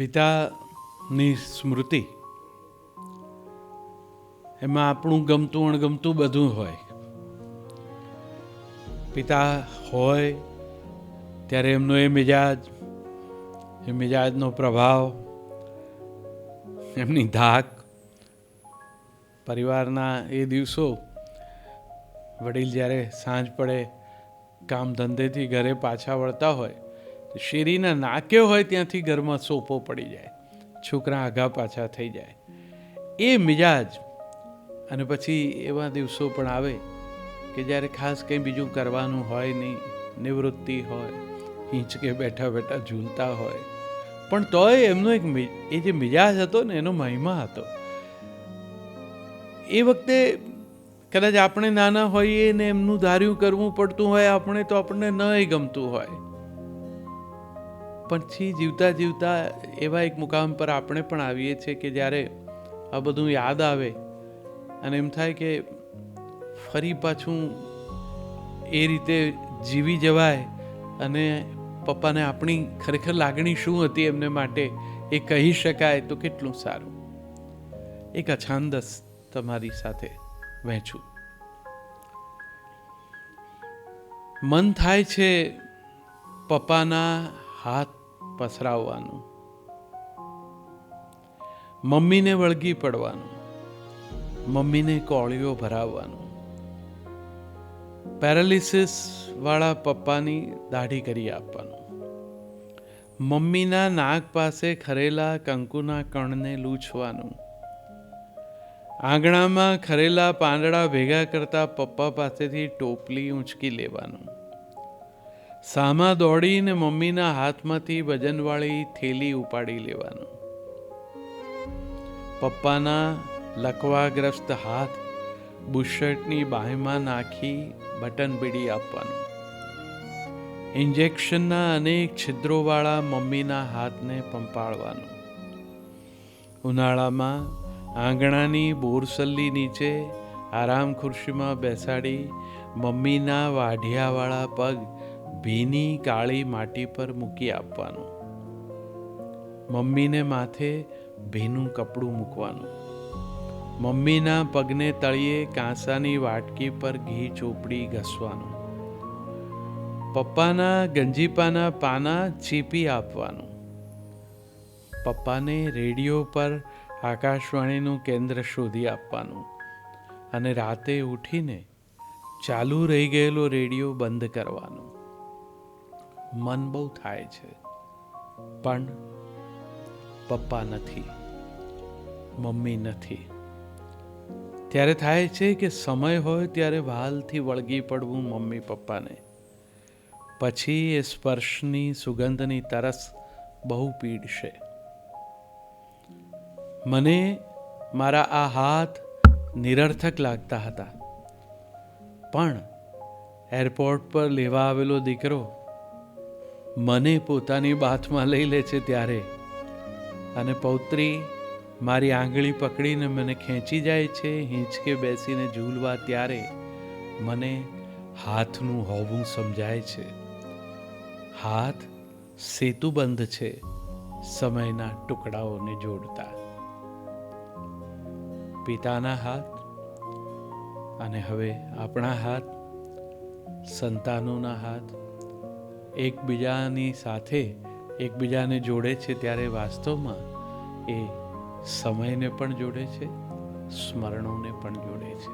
પિતાની સ્મૃતિ. એમાં આપણું ગમતું, અણગમતું બધું હોય. પિતા હોય, ત્યારે એમનો એ મિજાજ, એ મિજાજનો પ્રભાવ, એમની ધાક. પરિવારના એ દિવસો, વડીલ જ્યારે સાંજ પડે, કામ ધંધેથી ઘરે પાછા વળતા હોય તો શેરીના નાકે હોય ત્યાંથી ઘરમાં સોપો પડી જાય, છોકરા આઘા પાછા થઈ જાય. એ મિજાજ, અને પછી એવા દિવસો પણ આવે કે જ્યારે ખાસ કંઈ બીજું કરવાનું હોય નહીં, નિવૃત્તિ હોય, હિંચકે બેઠા બેઠા ઝૂલતા હોય. પણ તોય એમનો એક એ જે મિજાજ હતો ને એનો મહિમા હતો. એ વખતે કદાચ આપણે નાના હોઈએ ને એમનું ધાર્યું કરવું પડતું હોય, આપણે તો આપણને ન ગમતું હોય. પછી જીવતા જીવતા એવા એક મુકામ પર આપણે પણ આવીએ છીએ કે જ્યારે આ બધું યાદ આવે અને એમ થાય કે ફરી પાછું એ રીતે જીવી જવાય અને પપ્પાને આપણી ખરેખર લાગણી શું હતી એમને માટે એ કહી શકાય તો કેટલું સારું. એક અછાંદસ તમારી સાથે વહેંચું. મન થાય છે પપ્પાના હાથ પસરાવવાનું મમ્મીને વળગી પડવાનું. મમ્મીને કોળીઓ ભરાવવાનું. પેરાલિસિસ વાળા પપ્પાની દાઢી કરી આપવાનું. મમ્મીના નાક પાસે ખરેલા કંકુના કણને લૂછવાનું. આંગણામાં ખરેલા પાંદડા ભેગા કરતા પપ્પા પાસેથી ટોપલી ઊંચકી લેવાનું. સામા દોડીને મમ્મીના હાથમાંથી વજનવાળી થેલી ઉપાડી લેવાનું. પપ્પાના લકવાગ્રસ્ત હાથ, બુશર્ટની બાહીમાં નાખી બટન બીડી આપવાનું. ઇન્જેક્શનના અનેક છિદ્રોવાળા મમ્મીના હાથને પંપાળવાનું. ઉનાળામાં આંગણાની બોરસલ્લી નીચે આરામ ખુરશીમાં બેસાડી મમ્મીના વાઢિયાવાળા પગ ભીની કાળી માટી પર મૂકી આપવાનું. મમ્મીને માથે ભીનું કપડું મૂકવાનું. મમ્મીના પગને તળિયે કાંસાની વાટકી પર ઘી ચોપડી ઘસવાનું. પપ્પાના ગંજીપાના પાના ચીપી આપવાનું. પપ્પાને રેડિયો પર આકાશવાણીનું કેન્દ્ર શોધી આપવાનું અને રાતે ઉઠીને ચાલુ રહી ગયેલો રેડિયો બંધ કરવાનો. મન બહુ થાય છે. પણ પપ્પા નથી. મમ્મી નથી. ત્યારે થાય છે કે સમય હોય ત્યારે વાલથી વળગી પડવું મમ્મી પપ્પાને. પછી એ સ્પર્શની સુગંધની તરસ બહુ પીડશે. મને મારા આ હાથ નિરર્થક લાગતા હતા. પણ એરપોર્ટ પર લેવા આવેલો દીકરો મને પોતાની બાથમાં લઈ લે છે ત્યારે. અને પૌત્રી, મારી આંગળી પકડીને મને ખેંચી જાય છે, હિંચકે બેસીને ઝૂલવા ત્યારે મને હાથનું હોવું સમજાય છે. હાથ સેતુબંધ છે, સમયના ટુકડાઓને જોડતા. પિતાના હાથ અને હવે આપણા હાથ, સંતાનોના હાથ એકબીજાની સાથે એકબીજાને જોડે છે ત્યારે વાસ્તવમાં એ સમયને પણ જોડે છે, સ્મરણોને પણ જોડે છે.